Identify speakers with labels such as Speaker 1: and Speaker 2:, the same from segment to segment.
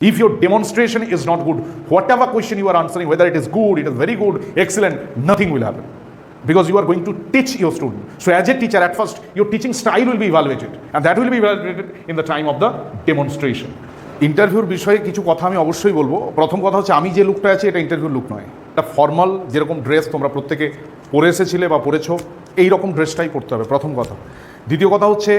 Speaker 1: If your demonstration is not good, whatever question you are answering, whether it is good, it is very good, excellent, nothing will happen. Because you are going to teach your student. So, as a teacher, at first, your teaching style will be evaluated, and that will be evaluated in the time of the demonstration. ইন্টারভিউর বিষয়ে কিছু কথা আমি অবশ্যই বলব প্রথম কথা হচ্ছে আমি যে লুকটা আছি এটা ইন্টারভিউর লুক নয় এটা ফর্মাল যেরকম ড্রেস তোমরা প্রত্যেকে পরে এসেছিলে বা পরেছো এই রকম ড্রেসটাই পরতে হবে প্রথম কথা দ্বিতীয় কথা হচ্ছে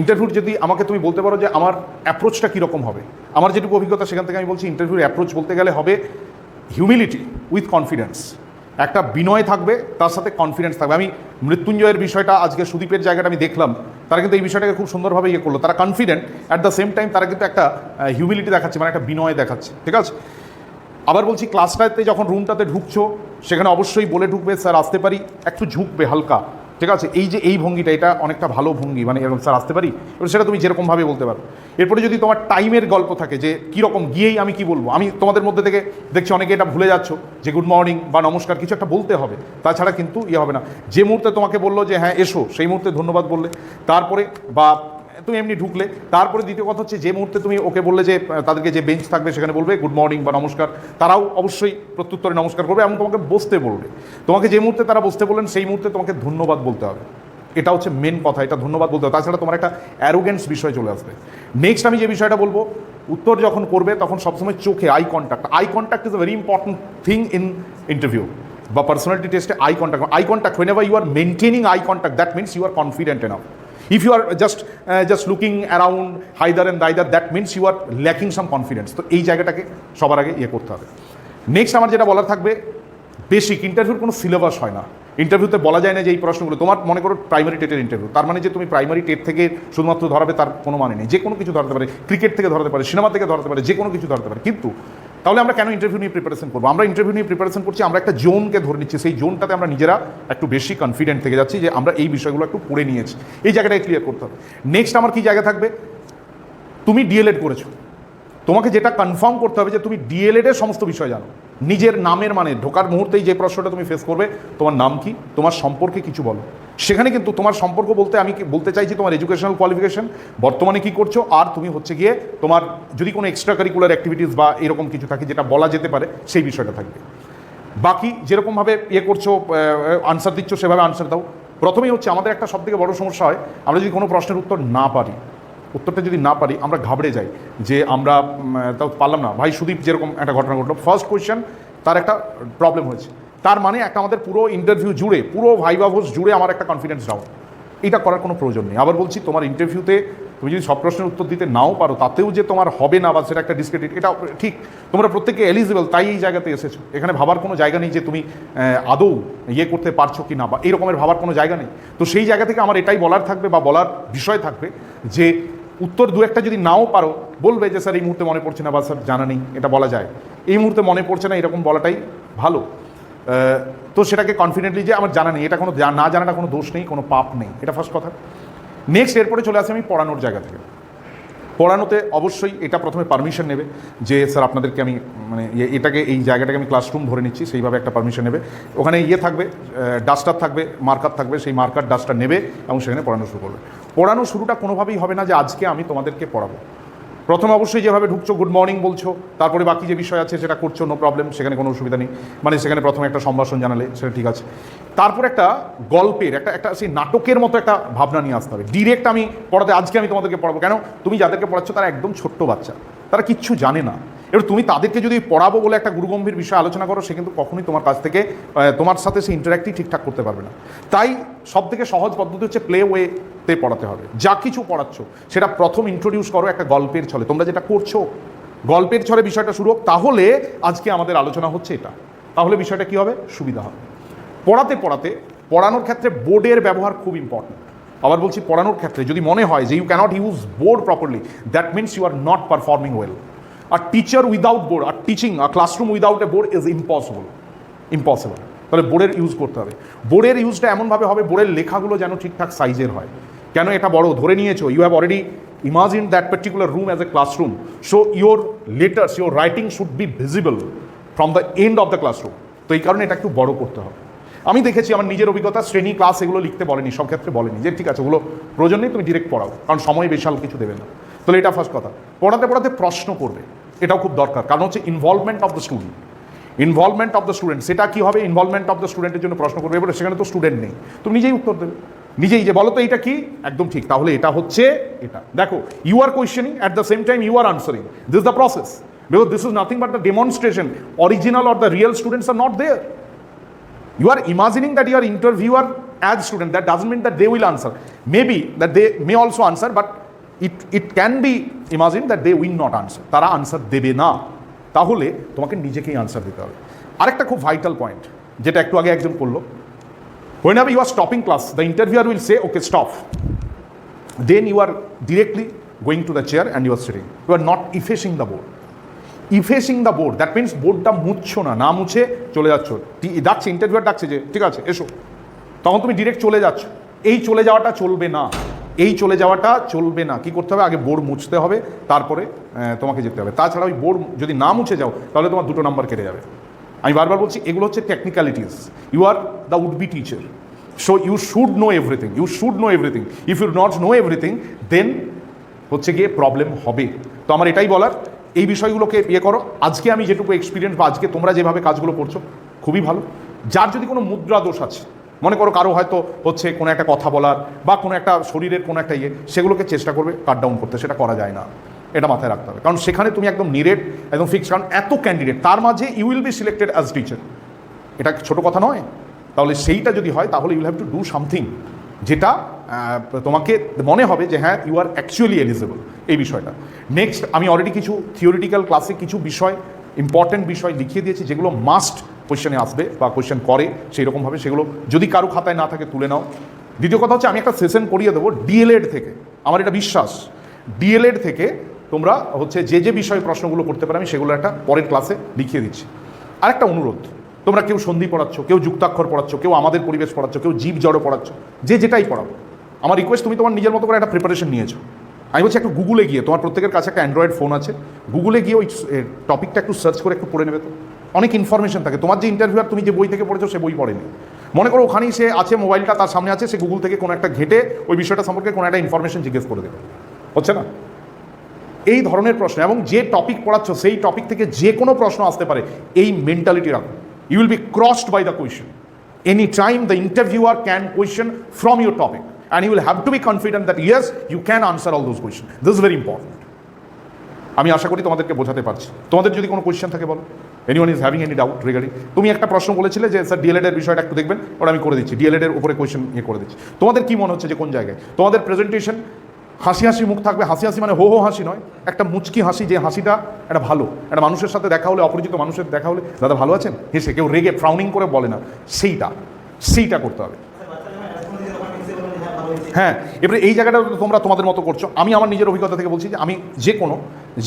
Speaker 1: ইন্টারভিউর যদি আমাকে তুমি বলতে পারো যে আমার অ্যাপ্রোচটা কীরকম হবে? আমার যেটুকু অভিজ্ঞতা, সেখান থেকে আমি বলছি ইন্টারভিউর অ্যাপ্রোচ বলতে গেলে হবে হিউমিলিটি উইথ কনফিডেন্স একটা বিনয় থাকবে, তার সাথে কনফিডেন্স থাকবে। আমি মৃত্যুঞ্জয়ের বিষয়টা আজকে সুদীপের জায়গাটা আমি দেখলাম। তারা কিন্তু এই বিষয়টাকে খুব সুন্দরভাবে ইয়ে করল। তারা confident at the same time তারা কিন্তু একটা হিউমিলিটি দেখাচ্ছে মানে একটা বিনয় দেখাচ্ছে। ঠিক আছে? আবার বলছি ক্লাসটাতে যখন রুমটাতে ঢুকছো, সেখানে অবশ্যই বলে ঢুকবে স্যার আসতে পারি। একটু ঝুঁকবে, হালকা। ঠিক আছে? এই যে এই ভঙ্গিটা, এটা অনেকটা ভালো ভঙ্গি মানে এরকম, স্যার, আসতে পারি? এবার সেটা তুমি যেরকমভাবে বলতে পারো। এরপরে যদি তোমার টাইমের গল্প থাকে যে কীরকম গিয়েই আমি কি বলব? আমি তোমাদের মধ্যে থেকে দেখছি অনেকে এটা ভুলে যাচ্ছ যে গুড মর্নিং বা নমস্কার কিছু একটা বলতে হবে। তাছাড়া কিন্তু ইয়ে হবে না। যে মুহূর্তে তোমাকে বলল যে হ্যাঁ এসো সেই মুহূর্তে ধন্যবাদ বললে। তারপরে বা তুমি এমনি ঢুকলে। তারপরে দ্বিতীয় কথা হচ্ছে, যে মুহূর্তে তুমি ওকে বললে যে তাদেরকে যে বেঞ্চ থাকবে সেখানে বলবে, গুড মর্নিং বা নমস্কার তারাও অবশ্যই প্রত্যুত্তরে নমস্কার করবে এবং তোমাকে বসতে বলবে। তোমাকে যে মুহূর্তে তারা বসতে বললেন, সেই মুহূর্তে তোমাকে ধন্যবাদ বলতে হবে। এটা হচ্ছে মেন কথা, এটা ধন্যবাদ বলতে হবে। তাছাড়া তোমার একটা অ্যারোগেন্স বিষয় চলে আসবে। নেক্সট আমি যে বিষয়টা বলব, উত্তর যখন করবে, তখন সবসময় চোখে eye contact eye contact is a very important thing in interview বা পার্সোনালিটি টেস্টে eye contact eye contact whenever you are maintaining eye contact that means you are confident enough you are just uh, just looking around hither and thither that means you are lacking some confidence তো এই জায়গাটাকে সবার আগে ইয়ে করতে হবে। Next আমার যেটা বলার থাকবে বেসিক ইন্টারভিউর কোনো সিলেবাস হয় না। ইন্টারভিউতে বলা যায় না যে এই প্রশ্নগুলো। তোমার মনে করো প্রাইমারি টেটের ইন্টারভিউ তার মানে যে তুমি প্রাইমারি টেট থেকে শুধুমাত্র ধরাবে তার কোনো মানে নেই। যে কোনো কিছু ধরতে পারে। ক্রিকেট থেকে ধরতে পারে সিনেমা থেকে ধরতে পারে যে কোনো কিছু ধরতে পারে। কিন্তু তাহলে আমরা কেন ইন্টারভিউ নিয়ে প্রিপারেশন করব? আমরা ইন্টারভিউ নিয়ে প্রিপারেশন করছি, আমরা একটা জোনকে ধরে নিচ্ছি। সেই জোনটাতে আমরা নিজেরা একটু বেশি কনফিডেন্ট থেকে যাচ্ছি যে আমরা এই বিষয়গুলো একটু পড়ে নিয়েছি। এই জায়গাটাকে ক্লিয়ার করতে হবে। নেক্সট আমার কি জায়গা থাকবে? তুমি ডিএলএড করেছ। তোমাকে যেটা কনফার্ম করতে হবে যে তুমি ডিএলএডের সমস্ত বিষয় জানো। নিজের নামের মানে ঢোকার মুহূর্তেই যে প্রশ্নটা তুমি ফেস করবে, তোমার নাম কি? তোমার সম্পর্কে কিছু বলো। সেখানে কিন্তু তোমার সম্পর্ক বলতে আমি বলতে চাইছি তোমার এডুকেশনাল কোয়ালিফিকেশন বর্তমানে কি করছ, আর তুমি হচ্ছে গিয়ে তোমার যদি কোনো এক্সট্রা কারিকুলার অ্যাক্টিভিটিস বা এরকম কিছু থাকে যেটা বলা যেতে পারে, সেই বিষয়টা থাকবে। বাকি যেরকমভাবে ইয়ে করছ আনসার দিচ্ছ, সেভাবে আনসার দাও। প্রথমেই হচ্ছে আমাদের একটা সবথেকে বড় সমস্যা হয়, আমরা যদি কোনো প্রশ্নের উত্তর না পারি, উত্তরটা যদি না পারি, আমরা ঘাবড়ে যাই যে আমরা তাও পারলাম না। ভাই সুদীপ যেরকম একটা ঘটনা ঘটলো ফার্স্ট কোয়েশ্চেন তার একটা প্রবলেম হয়েছে। তার মানে একটা আমাদের পুরো ইন্টারভিউ জুড়ে, পুরো ভাইবাভোস জুড়ে আমার একটা কনফিডেন্স ডাউন এটা করার কোনো প্রয়োজন নেই। আবার বলছি, তোমার ইন্টারভিউতে তুমি যদি সব প্রশ্নের উত্তর দিতে নাও পারো, তাতেও যে তোমার হবে না বা সেটা একটা ডিসক্রেডিট এটা ঠিক, তোমরা প্রত্যেকে এলিজিবল তাই এই জায়গাতে এসেছ। এখানে ভাবার কোনো জায়গা নেই যে তুমি আদৌ ইয়ে করতে পারছ কি না বা এই রকমের ভাবার কোনো জায়গা নেই। তো সেই জায়গা থেকে আমার এটাই বলার থাকবে বা বলার বিষয় থাকবে যে উত্তর দু একটা যদি নাও পারো, বলবে যে, স্যার, এই মুহূর্তে মনে পড়ছে না বা স্যার, জানা নেই। এটা বলা যায়। এই মুহূর্তে মনে পড়ছে না, এরকম বলাটাই ভালো। তো সেটাকে কনফিডেন্টলি যে আমার জানা নেই, এটা কোনো না জানাটা কোনো দোষ নেই, কোনো পাপ নেই। এটা ফার্স্ট কথা। নেক্সট এরপরে চলে আসি আমি পড়ানোর জায়গা থেকে। পড়ানোতে অবশ্যই এটা প্রথমে পারমিশন নেবে যে, স্যার, আপনাদেরকে আমি মানে এটাকে, এই জায়গাটাকে আমি ক্লাসরুম ধরে নিচ্ছি, সেইভাবে একটা পারমিশন নেবে। ওখানে ইয়ে থাকবে ডাস্টার থাকবে মার্কার থাকবে, সেই মার্কার ডাস্টার নেবে এবং সেখানে পড়ানো শুরু করবে। পড়ানো শুরুটা কোনোভাবেই হবে না যে, আজকে আমি তোমাদেরকে পড়াবো। প্রথমে অবশ্যই যেভাবে ঢুকছো গুড মর্নিং বলছো, তারপরে বাকি যে বিষয় আছে সেটা করছ নো প্রবলেম সেখানে কোনো অসুবিধা নেই। মানে সেখানে প্রথমে একটা সম্ভাষণ জানালে সেটা ঠিক আছে। তারপর একটা গল্পের, একটা একটা সেই নাটকের মতো একটা ভাবনা নিয়ে আসতে হবে। ডিরেক্ট আমি পড়াতে, আজকে আমি তোমাদেরকে পড়াবো। কেন? তুমি যাদেরকে পড়াচ্ছ তারা একদম ছোট্ট বাচ্চা। তারা কিচ্ছু জানে না। এবার তুমি তাদেরকে যদি পড়াবো বলে একটা গুরুগম্ভীর বিষয় আলোচনা করো, সে কিন্তু কখনোই তোমার কাছ থেকে তোমার সাথে সে ইন্টারাক্টই ঠিকঠাক করতে পারবে না। তাই সব থেকে সহজ পদ্ধতি হচ্ছে প্লে ওয়েতে পড়াতে হবে। যা কিছু পড়াচ্ছ, সেটা প্রথম ইন্ট্রোডিউস করো একটা গল্পের ছলে। তোমরা যেটা করছ, গল্পের ছলে বিষয়টা শুরু হোক, তাহলে আজকে আমাদের আলোচনা হচ্ছে এটা। তাহলে বিষয়টা কী হবে? সুবিধা হবে। পড়াতে পড়াতে, পড়ানোর ক্ষেত্রে বোর্ডের ব্যবহার খুব ইম্পর্টেন্ট আবার বলছি পড়ানোর ক্ষেত্রে, যদি মনে হয় যে you can't use board properly that means you are not performing well R teacher without board R teaching a classroom without a board is impossible impossible তাহলে বোর্ডের ইউজ করতে হবে। বোর্ডের ইউজটা এমনভাবে হবে বোর্ডের লেখাগুলো যেন ঠিকঠাক সাইজের হয়। কেন এটা বড়? ধরে নিয়েছো you have already imagine that particular room as a classroom so your letters your writing should be visible from the end of the classroom তো এই কারণে এটা একটু বড় করতে হবে। আমি দেখেছি আমার নিজের অভিজ্ঞতা, শ্রেণি ক্লাস এগুলো লিখতে বলেনি সব ক্ষেত্রে বলেনি। যে ঠিক আছে, ওগুলো প্রয়োজন নেই, তুমি ডিরেক্ট পড়াও। কারণ সময় বিশাল, কিছু দেবে না। তাহলে এটা ফার্স্ট কথা। পড়াতে পড়াতে প্রশ্ন করবে। এটাও খুব দরকার। কারণ হচ্ছে involvement of the student involvement of the student সেটা কি হবে? ইনভলভমেন্ট অফ দ্য স্টুডেন্টের জন্য প্রশ্ন করবে। এবারে সেখানে তো স্টুডেন্ট নেই। তুমি নিজেই উত্তর দেবে। নিজেই যে, বলো তো এটা কি? একদম ঠিক। তাহলে এটা হচ্ছে এটা। দেখো you are questioning at the same time you are answering this the process because this is nothing but the demonstration original or the real students are not there you are imagining that your interviewer as student, that doesn't mean that they will answer maybe that they may also answer, but it it can be imagine that they will not answer তারা answer দেবে না। তাহলে তোমাকে নিজেকেই answer দিতে হবে। আরেকটা খুব ভাইটাল পয়েন্ট যেটা একটু আগে একজন করল when are you are stopping class the interviewer will say okay stop then you are directly going to the chair and you are sitting you are not facing the board facing the board that means বোর্ডটা মুছছো না না মুছে চলে যাচ্ছ। ডাকছে interviewer ডাকছে যে, ঠিক আছে, এসো। তখন তুমি ডিরেক্ট চলে যাচ্ছ। এই চলে যাওয়াটা চলবে না। এই চলে যাওয়াটা চলবে না। কি করতে হবে? আগে বোর্ড মুছতে হবে, তারপরে তোমাকে যেতে হবে। তাছাড়া ওই বোর্ড যদি না মুছে যাও, তাহলে তোমার দুটো নাম্বার কেটে যাবে। আমি বারবার বলছি, এগুলো হচ্ছে technicalities you are the would be teacher so you should know everything you should know everything if you not know everything then হচ্ছে গিয়ে প্রবলেম হবে। তো আমার এটাই বলার। এই বিষয়গুলোকে ইয়ে করো। আজকে আমি যেটুকু এক্সপিরিয়েন্স বা আজকে তোমরা যেভাবে কাজগুলো করছ, খুবই ভালো। যার যদি কোনো মুদ্রা দোষ আছে মনে করো কারও হয়তো হচ্ছে কোনো একটা কথা বলার বা কোনো একটা শরীরের কোনো একটা ইয়ে সেগুলোকে চেষ্টা করবে কাট ডাউন করতে, সেটা করা যায় না। এটা মাথায় রাখতে হবে। কারণ সেখানে তুমি একদম নিরেট একদম ফিক্স কারণ এত ক্যান্ডিডেট তার মাঝে you will be selected as teacher এটা ছোট কথা নয়। তাহলে সেইটা যদি হয়, তাহলে you'll have to do something যেটা তোমাকে মনে হবে যে হ্যাঁ ইউ আর অ্যাকচুয়ালি এলিজেবল এই বিষয়টা। নেক্সট আমি অলরেডি কিছু থিওরিটিক্যাল ক্লাসে কিছু বিষয় ইম্পর্ট্যান্ট বিষয় লিখিয়ে দিয়েছি যেগুলো মাস্ট কোয়েশ্চেনে আসবে বা কোয়েশ্চেন করে সেই রকমভাবে সেগুলো যদি কারও খাতায় না থাকে তুলে নাও। দ্বিতীয় কথা হচ্ছে, আমি একটা সেশন করিয়ে দেবো ডিএলএড থেকে। আমার এটা বিশ্বাস। ডিএলএড থেকে তোমরা হচ্ছে যে যে বিষয়ে প্রশ্নগুলো করতে পারো, আমি সেগুলো একটা পরের ক্লাসে লিখিয়ে দিচ্ছি। আরেকটা অনুরোধ, তোমরা কেউ সন্ধি পড়াচ্ছ, কেউ যুক্তাক্ষর পড়াচ্ছ, কেউ আমাদের পরিবেশ পড়াচ্ছ, কেউ জীব জড়ো পড়াচ্ছ, যে যেটাই পড়াবো আমার রিকোয়েস্ট তুমি তোমার নিজের মতো করে একটা প্রিপারেশন নিয়েছো। আমি বলছি একটু গুগলে গিয়ে, তোমার প্রত্যেকের কাছে একটা অ্যান্ড্রয়েড ফোন আছে। গুগলে গিয়ে ওই টপিকটা একটু সার্চ করে একটু পড়ে নেবে তো। অনেক ইনফরমেশন থাকে। তোমার যে ইন্টারভিউয়ার তুমি যে বই থেকে পড়েছো, সে বই পড়েনি। মনে করো ওখানেই সে আছে, মোবাইলটা তার সামনে আছে, সে গুগল থেকে কোনো একটা ঘেটে ওই বিষয়টা সম্পর্কে কোনো একটা ইনফরমেশন জিজ্ঞেস করে দেবে। হচ্ছে না? এই ধরনের প্রশ্ন, এবং যে টপিক পড়াচ্ছ, সেই টপিক থেকে যে কোনো প্রশ্ন আসতে পারে। এই মেন্টালিটি রাখো। You will be crossed by the question any time the interviewer can question from your topic and you will have to be confident that yes you can answer all those question this is very important আমি আশা করি তোমাদেরকে বোঝাতে পারছি। তোমাদের যদি কোনো question থাকে বলো। Any one is having any doubt regarding তুমি একটা প্রশ্ন বলেছিলে যে স্যার ডিএলএড এর বিষয়টা একটু দেখবেন, ওটা আমি করে দিচ্ছি। ডিএলএড এর উপরে কোয়েশ্চেন ইয়ে করে দিচ্ছি। তোমাদের কি মনে হচ্ছে যে, কোন জায়গায়? তোমাদের প্রেজেন্টেশন হাসি হাসি মুখ থাকবে। হাসি হাসি মানে হো হো হাসি নয়, একটা মুচকি হাসি, যে হাসিটা একটা ভালো। একটা মানুষের সাথে দেখা হলে, অপরিচিত মানুষের দেখা হলে, দাদা ভালো আছেন? হেসে, কেউ রেগে ফ্রাউনিং করে বলে না। সেইটা সেইটা করতে হবে। হ্যাঁ এবারে এই জায়গাটা তোমরা তোমাদের মতো করছ। আমি আমার নিজের অভিজ্ঞতা থেকে বলছি যে আমি যে কোনো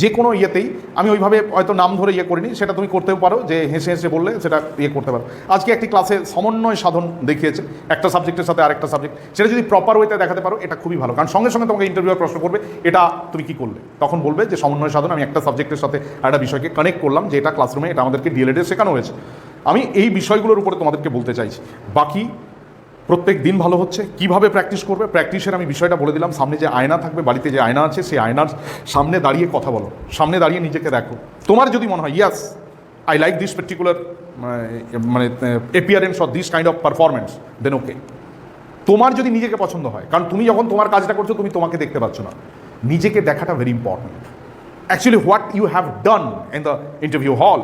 Speaker 1: যে কোনো ইয়েতেই আমি ওইভাবে হয়তো নাম ধরে ইয়ে করিনি, সেটা তুমি করতেও পারো, যে হেসে হেসে বললে সেটা ইয়ে করতে পারো। আজকে একটি ক্লাসে সমন্বয় সাধন দেখিয়েছে, একটা সাবজেক্টের সাথে আরেকটা সাবজেক্ট। সেটা যদি প্রপার ওয়েতে দেখাতে পারো, এটা খুবই ভালো। কারণ সঙ্গে সঙ্গে তোমাকে ইন্টারভিউর প্রশ্ন করবে, এটা তুমি কি করলে? তখন বলবে যে সমন্বয় সাধন, আমি একটা সাবজেক্টের সাথে একটা বিষয়কে কানেক্ট করলাম, যে এটা ক্লাসরুমে এটা আমাদেরকে ডিএলএডে শেখানো হয়েছে। আমি এই বিষয়গুলোর উপরে তোমাদেরকে বলতে চাইছি। বাকি প্রত্যেক দিন ভালো হচ্ছে, কীভাবে প্র্যাকটিস করবে? প্র্যাকটিসের আমি বিষয়টা বলে দিলাম, সামনে যে আয়না থাকবে, বাড়িতে যে আয়না আছে, সেই আয়নার সামনে দাঁড়িয়ে কথা বলো, সামনে দাঁড়িয়ে নিজেকে দেখো। তোমার যদি মনে হয় yes I like this particular মানে appearance of this kind of performance then okay তোমার যদি নিজেকে পছন্দ হয়, কারণ তুমি যখন তোমার কাজটা করছ, তুমি তোমাকে দেখতে পাচ্ছ না। নিজেকে দেখাটা very important actually, what you have done in the interview hall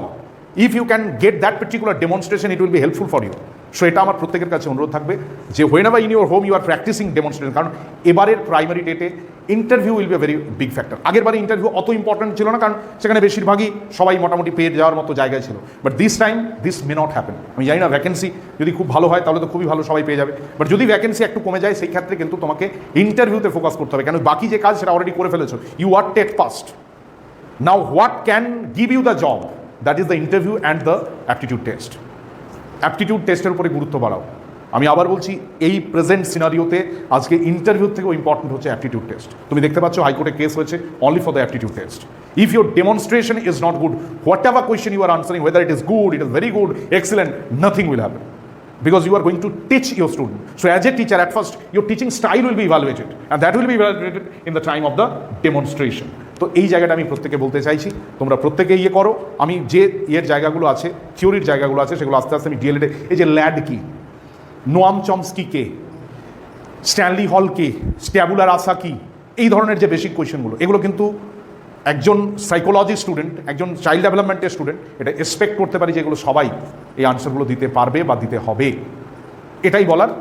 Speaker 1: if you can get that particular demonstration, it will be helpful for you. So এটা আমার প্রত্যেকের কাছে অনুরোধ থাকবে যে whenever in your home you are practising demonstration কারণ এবারের primary ডেটে interview will be very big factor আগের বারে ইন্টারভিউ অত ইম্পর্টেন্ট ছিল না, কারণ সেখানে বেশিরভাগই সবাই মোটামুটি পেয়ে যাওয়ার মতো জায়গায় ছিল। But this time this may not happen আমি জানি না ভ্যাকেন্সি যদি খুব ভালো হয়, তাহলে তো খুবই ভালো সবাই পেয়ে যাবে। বাট যদি ভ্যাকেন্সি একটু কমে যায়, সেই ক্ষেত্রে কিন্তু তোমাকে ইন্টারভিউতে ফোকাস করতে হবে। কেন? বাকি যে কাজ সেটা অলরেডি করে ফেলেছো। You are TET passed now what can give you the job? That is the interview and the aptitude test aptitude টেস্টের উপরে গুরুত্ব বাড়াও। আমি আবার বলছি এই প্রেজেন্ট সিনারিওতে আজকে ইন্টারভিউ থেকেও ইম্পর্টেন্ট হচ্ছে অ্যাপটিটিউড টেস্ট তুমি দেখতে পাচ্ছ হাইকোর্টে কেস হয়েছে only for the aptitude test if your demonstration is not good whatever question you are answering whether it is good it is very good excellent nothing will happen because you are going to teach your student. So as a teacher, at first, your teaching style will be evaluated, and that will be evaluated in the time of the demonstration. তো এই জায়গাটা আমি প্রত্যেকে বলতে চাইছি, তোমরা প্রত্যেকে ইয়ে করো। আমি যে ইয়ের জায়গাগুলো আছে, থিওরির জায়গাগুলো আছে, সেগুলো আস্তে আস্তে আমি ডিএলএডে এই যে ল্যাড কি? নোয়াম চমস্কি কে? স্ট্যানলি হল কে? স্ট্যাবুলার আসা কি? এই ধরনের যে বেসিক কোয়েশনগুলো এগুলো কিন্তু একজন সাইকোলজি স্টুডেন্ট একজন চাইল্ড ডেভেলপমেন্টের স্টুডেন্ট এটা এক্সপেক্ট করতে পারি যে এগুলো সবাই এই আনসারগুলো দিতে পারবে বা দিতে হবে। এটাই বলার।